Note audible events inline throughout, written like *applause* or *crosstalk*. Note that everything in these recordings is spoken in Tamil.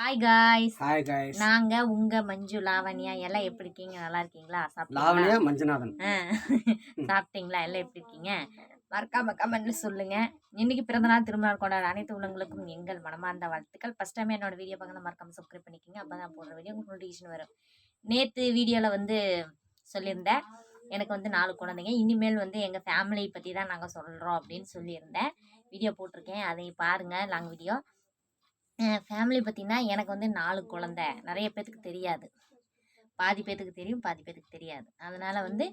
ஹாய் காய்ஸ் ஹாய் காய்ஸ் நாங்க உங்க மஞ்சு லாவண்யா எல்லாம் எப்படி இருக்கீங்க? நல்லா இருக்கீங்களா? லாவண்யா மஞ்சுநாதன். ஆ, *laughs* சாப்பிட்டீங்களா? எல்லாம் எப்படி இருக்கீங்க? மறக்காம கமெண்ட்ல சொல்லுங்க. இன்னைக்கு பிறந்த நாள் திருமணம் கொண்டாட அனைத்து உள்ளங்களுக்கும் எங்கள் மனமார்ந்த வாழ்த்துக்கள். ஃபர்ஸ்ட் டைம் என்னோட வீடியோ பார்க்க மறக்காம சப்ஸ்கிரைப் பண்ணிக்கோங்க. அப்போ தான் போடுற வீடியோ உங்களுக்கு நோட்டிஃபிகேஷன் வரும். நேற்று வீடியோவில் வந்து சொல்லியிருந்தேன். எனக்கு வந்து நாலு குழந்தைங்க. இனிமேல் வந்து எங்கள் ஃபேமிலி பற்றி தான் நாங்கள் சொல்கிறோம் அப்படின்னு சொல்லியிருந்தேன். வீடியோ போட்டிருக்கேன். அதை பாருங்கள் லாங் வீடியோ ஃபேமிலி பார்த்தீங்கன்னா எனக்கு வந்து நாலு குழந்தை. நிறைய பேர்த்துக்கு தெரியாது. பாதி பேத்துக்கு தெரியும் பாதி பேத்துக்கு தெரியாது. அதனால் வந்து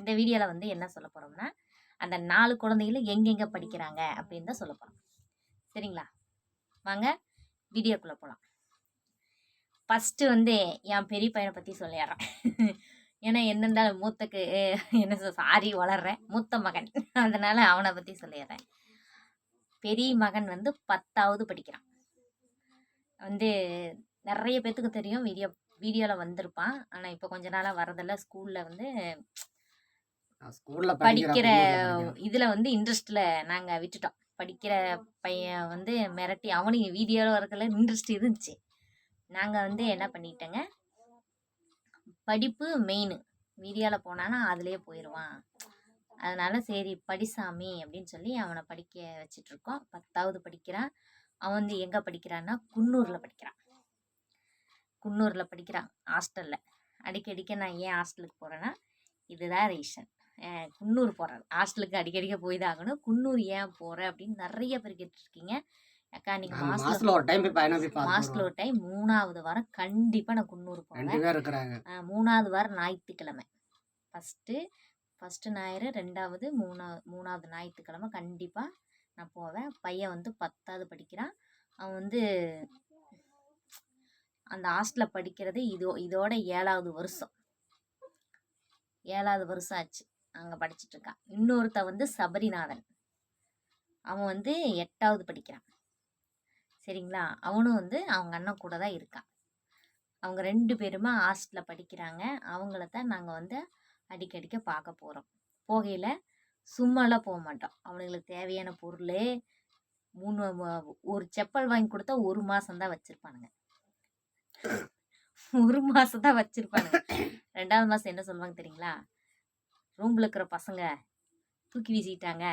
இந்த வீடியோவில் வந்து என்ன சொல்ல போகிறோம்னா அந்த நாலு குழந்தைகளும் எங்கெங்கே படிக்கிறாங்க அப்படின்னு தான் சொல்ல போகிறோம் சரிங்களா? வாங்க வீடியோக்குள்ளே போகலாம் ஃபஸ்ட்டு வந்து என் பெரிய பையனை பற்றி சொல்லிடுறேன். ஏன்னா என்னென்றாலும் மூத்தக்கு என்ன சொல் சாரி வளர்றேன். மூத்த மகன். அதனால் அவனை பற்றி சொல்லிடுறேன். பெரிய மகன் வந்து பத்தாவது படிக்கிறான். வந்து நிறைய பேத்துக்கு தெரியும். வீடியோ வீடியோவில் வந்திருப்பான். ஆனால் இப்போ கொஞ்ச நாளாக வரதில்ல ஸ்கூலில் வந்து ஸ்கூல்ல படிக்கிற இதில் வந்து இன்ட்ரெஸ்ட்டில் நாங்கள் விட்டுட்டோம். படிக்கிற பையன் வந்து மிரட்டி அவனுக்கு வீடியோவில் வரக்குள்ள இன்ட்ரெஸ்ட் இருந்துச்சு. நாங்கள் வந்து என்ன பண்ணிட்டோங்க? படிப்பு மெயின் வீடியோவில் போனானா அதுலேயே போயிடுவான் அதனால சரி படிசாமி அப்படின்னு சொல்லி அவனை படிக்க வச்சிட்டு இருக்கோம் பத்தாவது படிக்கிறான். அவன் வந்து எங்கே படிக்கிறான்னா குன்னூரில் படிக்கிறான். குன்னூரில் படிக்கிறான் ஹாஸ்டலில். அடிக்கடிக்க நான் ஏன் ஹாஸ்டலுக்கு போகிறேன்னா இதுதான் ரீசன். குன்னூர் போகிறேன் ஹாஸ்டலுக்கு அடிக்கடிக்க போய் தான் ஆகணும். குன்னூர் ஏன் போகிற அப்படின்னு நிறைய பேர் கேட்டுருக்கீங்க அக்கா நீங்கள் நான் மாசத்துல ஒரு டைம் மாசத்துல ஒரு டைம் மூணாவது வாரம் கண்டிப்பாக நான் குன்னூர் போவேன். மூணாவது வாரம் ஞாயிற்றுக்கிழமை. ஃபஸ்ட்டு ஃபஸ்ட்டு ஞாயிறு ரெண்டாவது மூணாவது மூணாவது ஞாயிற்றுக்கிழமை கண்டிப்பாக நான் போவேன். பையன் வந்து பத்தாவது படிக்கிறான். அவன் வந்து அந்த ஹாஸ்டலில் படிக்கிறது இதோ இதோட ஏழாவது வருஷம். ஏழாவது வருஷம் ஆச்சு. அங்கே படிச்சிட்ருக்கான் இன்னொருத்த வந்து சபரிநாதன். அவன் வந்து எட்டாவது படிக்கிறான். சரிங்களா? அவனும் வந்து அவங்க அண்ணன் கூட தான் இருக்கான். அவங்க ரெண்டு பேருமே ஹாஸ்டலில் படிக்கிறாங்க. அவங்கள தான் நாங்கள் வந்து அடிக்கடிக்க பார்க்க போகிறோம் போகையில் சும்மாலாம் போக மாட்டோம். அவனுங்களுக்கு தேவையான பொருள் மூணு ஒரு செப்பல் வாங்கி கொடுத்தா ஒரு மாதம் தான் வச்சுருப்பானுங்க. ஒரு மாதம் தான் வச்சுருப்பானுங்க. ரெண்டாவது மாதம் என்ன சொல்லுவாங்க தெரியுங்களா? ரூமில் இருக்கிற பசங்க தூக்கி வீசிட்டாங்க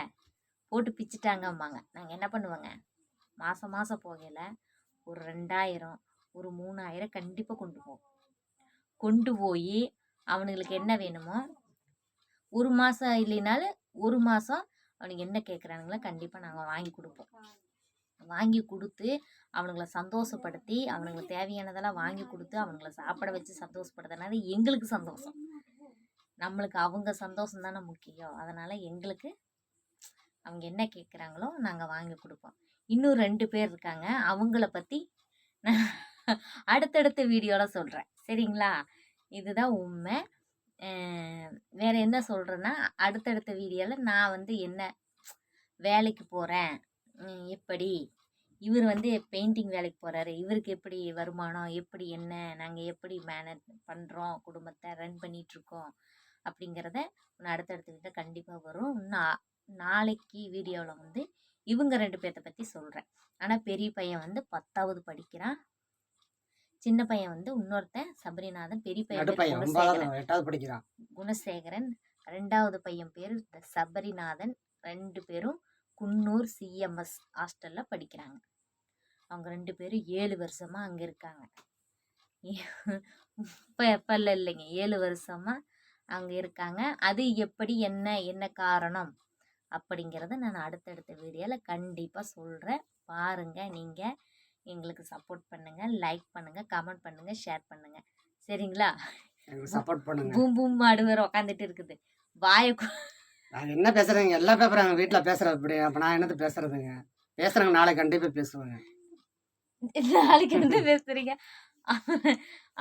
போட்டு பிச்சிட்டாங்கம்பாங்க. நாங்கள் என்ன பண்ணுவோங்க? மாதம் மாதம் போகையில் ஒரு ரெண்டாயிரம் ஒரு மூணாயிரம் கண்டிப்பாக கொண்டு போவோம். கொண்டு போய் அவனுங்களுக்கு என்ன வேணுமோ ஒரு மாதம் இல்லைனாலும் ஒரு மாதம் அவனுக்கு என்ன கேட்குறானுங்களோ கண்டிப்பாக நாங்கள் வாங்கி கொடுப்போம். வாங்கி கொடுத்து அவனுங்களை சந்தோஷப்படுத்தி அவனுங்களுக்கு தேவையானதெல்லாம் வாங்கி கொடுத்து அவனுங்களை சாப்பிட வச்சு சந்தோஷப்படுத்துறதுனால எங்களுக்கு சந்தோஷம். நம்மளுக்கு அவங்க சந்தோஷம் தானே முக்கியம். அதனால் எங்களுக்கு அவங்க என்ன கேட்குறாங்களோ நாங்கள் வாங்கி கொடுப்போம். இன்னும் ரெண்டு பேர் இருக்காங்க. அவங்கள பற்றி நான் அடுத்தடுத்த வீடியோவில் சொல்கிறேன் சரிங்களா? இதுதான் உண்மை. வேறு வேற என்ன சொல்கிறேன்னா அடுத்தடுத்த வீடியோவில் நான் வந்து என்ன வேலைக்கு போகிறேன் எப்படி? இவர் வந்து பெயிண்டிங் வேலைக்கு போகிறாரு இவருக்கு எப்படி வருமானம்? எப்படி என்ன? நாங்கள் எப்படி மேனேஜ் பண்ணுறோம் குடும்பத்தை ரன் பண்ணிகிட்ருக்கோம் அப்படிங்கிறத இன்னும் அடுத்தடுத்த வீட்டில் கண்டிப்பாக வரும். இன்னும் நாளைக்கு வீடியோவில் வந்து இவங்க ரெண்டு பேர்த்த பற்றி சொல்கிறேன் ஆனால் பெரிய பையன் வந்து பத்தாவது படிக்கிறான். சின்ன பையன் வந்து இன்னொருத்தன் சபரிநாதன் பெரிய பையன் எட்டாவது படிக்கிறான். குணசேகரன் ரெண்டாவது பையன் பேர் சபரிநாதன் ரெண்டு பேரும் குன்னூர் சிஎம்எஸ் ஹாஸ்டலில் படிக்கிறாங்க. அவங்க ரெண்டு பேரும் ஏழு வருஷமாக அங்கே இருக்காங்க. இப்போ எப்போ இல்லை இல்லைங்க ஏழு வருஷமாக அங்கே இருக்காங்க. அது எப்படி என்ன என்ன காரணம் அப்படிங்கிறத நான் அடுத்தடுத்த வீடியோவில் கண்டிப்பாக சொல்கிறேன் பாருங்கள் நீங்கள் எங்களுக்கு சப்போர்ட் பண்ணுங்கள் லைக் பண்ணுங்கள் கமெண்ட் பண்ணுங்கள் ஷேர் பண்ணுங்கள் சரிங்களா? சப்போர்ட் பண்ணுங்க. பூம் பூம் மாடு வேற உக்காந்துட்டு இருக்குது. வாயை நாங்க என்ன பேசுறீங்க? எல்லாம் பேப்பறாங்க வீட்டுல பேசுறது இப்படி. அப்ப நான் என்னது பேசுறதுங்க? பேசுறாங்க நாளைக்கு கண்டிப்பா பேசுவாங்க. *laughs* நாளைக்கு வந்து பேசுறீங்க?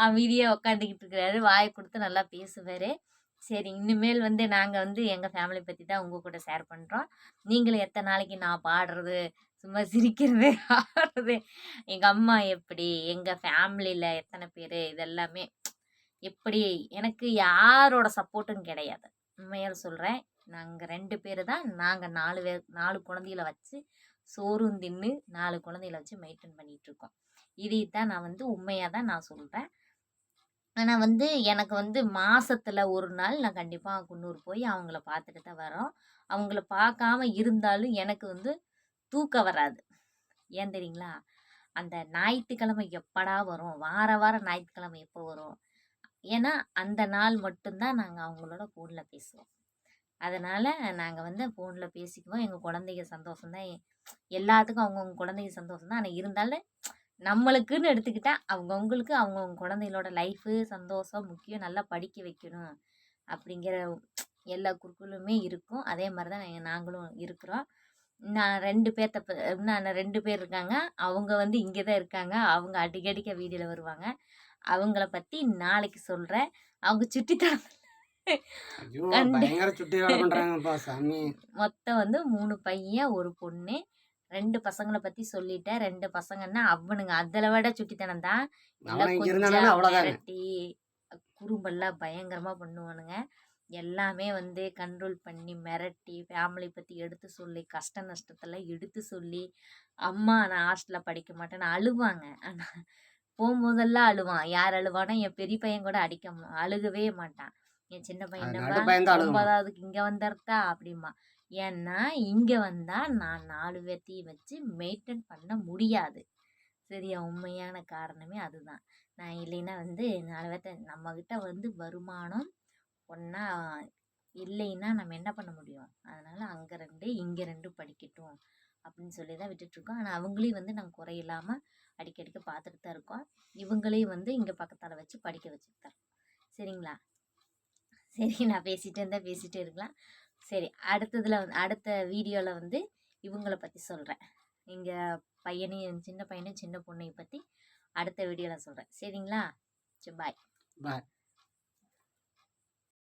அமைதியா உக்காந்துக்கிட்டு இருக்கிறாரு வாயை கொடுத்து நல்லா பேசுவாரு. சரி இனிமேல் வந்து நாங்கள் வந்து எங்கள் ஃபேமிலி பற்றி தான் உங்கள் கூட ஷேர் பண்ணுறோம் நீங்களும் எத்தனை நாளைக்கு நான் பாடுறது சும்மா சிரிக்கிறது *laughs* ஆடுறது எங்கள் அம்மா எப்படி எங்கள் ஃபேமிலியில் எத்தனை பேர் இதெல்லாமே எப்படி எனக்கு யாரோட சப்போர்ட்டும் கிடையாது. உண்மையாக சொல்கிறேன் நாங்கள் ரெண்டு பேர் தான் நாங்கள் நாலு பேர் நாலு குழந்தைகளை வச்சு சோறும் தின்னு நாலு குழந்தைகளை வச்சு மெயின்டைன் பண்ணிகிட்ருக்கோம் இதை தான் நான் வந்து உண்மையாக தான் நான் சொல்கிறேன் ஆனால் வந்து எனக்கு வந்து மாசத்துல ஒரு நாள் நான் கண்டிப்பாக குன்னூர் போய் அவங்கள பார்த்துட்டு தான் வரோம். அவங்கள பார்க்காம இருந்தாலும் எனக்கு வந்து தூக்கம் வராது. ஏன் தெரியுங்களா? அந்த ஞாயிற்றுக்கிழமை எப்படா வரும்? வார வாரம் ஞாயிற்றுக்கிழமை எப்போ வரும்? ஏன்னா அந்த நாள் மட்டும்தான் நாங்கள் அவங்களோட ஃபோனில் பேசுவோம். அதனால் நாங்கள் வந்து ஃபோனில் பேசிக்குவோம். எங்கள் குழந்தைங்க சந்தோஷம்தான். எல்லாத்துக்கும் அவங்கவுங்க குழந்தைங்க சந்தோஷம் தான் ஆனால் இருந்தாலும் நம்மளுக்குன்னு எடுத்துக்கிட்டா அவங்கவுங்களுக்கு அவங்கவுங்க குழந்தைகளோட லைஃபு சந்தோஷம் முக்கியம். நல்லா படிக்க வைக்கணும் அப்படிங்கிற எல்லா குறுக்களுமே இருக்கும். அதே மாதிரி தான் நாங்க- நாங்களும் இருக்கிறோம். நான் ரெண்டு பேர்த்த நான் ரெண்டு பேர் இருக்காங்க. அவங்க வந்து இங்கே தான் இருக்காங்க. அவங்க அடிக்கடிக்க வீடியோவில் வருவாங்க. அவங்கள பற்றி நாளைக்கு சொல்கிறேன் அவங்க சுட்டித்தனம் மொத்தம் வந்து மூணு பையன் ஒரு பொண்ணு. ரெண்டு பசங்களை பற்றி சொல்லிட்டேன். ரெண்டு பசங்கன்னா அவனுங்க. அதில் விட சுட்டித்தனம் தான். மிரட்டி குறும்பெல்லாம் பயங்கரமாக பண்ணுவானுங்க. எல்லாமே வந்து கண்ட்ரோல் பண்ணி மிரட்டி ஃபேமிலி பற்றி எடுத்து சொல்லி கஷ்ட நஷ்டத்தெல்லாம் எடுத்து சொல்லி அம்மா நான் ஹாஸ்டலில் படிக்க மாட்டேன்னு அழுவாங்க. ஆனால் போகும்போதெல்லாம் அழுவான். யார் அழுவானா என் பெரிய பையன் கூட அடிக்க அழுகவே மாட்டான். என் சின்ன பையன். ஒன்பதாவதுக்கு இங்கே வந்துருத்தா அப்படிமா ஏன்னா இங்கே வந்தால் நான் நாலு பேர்த்தையும் வச்சு மெயின்டைன் பண்ண முடியாது. சரியா? உண்மையான காரணமே அதுதான். நான் இல்லைன்னா வந்து நாலு பேர்த்த நம்மக்கிட்ட வந்து வருமானம் ஒன்றா இல்லைன்னா நம்ம என்ன பண்ண முடியும்? அதனால் அங்கே ரெண்டு இங்கே ரெண்டு படிக்கட்டும் அப்படின்னு சொல்லி தான் விட்டுட்ருக்கோம். ஆனால் அவங்களையும் வந்து நாங்கள் குறையில்லாமல் அடிக்கடிக்க பார்த்துட்டு தான் இருக்கோம். இவங்களையும் வந்து இங்கே பக்கத்தால் வச்சு படிக்க வச்சுட்டு தான் சரிங்களா? சரி நான் பேசிகிட்டே இருந்தால் பேசிகிட்டே இருக்கலாம். சரி அடுத்ததில் வந்து அடுத்த வீடியோவில் வந்து இவங்களை பற்றி சொல்கிறேன் இங்கே பையனையும் சின்ன பையனையும் சின்ன பொண்ணையும் பற்றி அடுத்த வீடியோவில் சொல்கிறேன் சரிங்களா? சரி பாய். பாய்.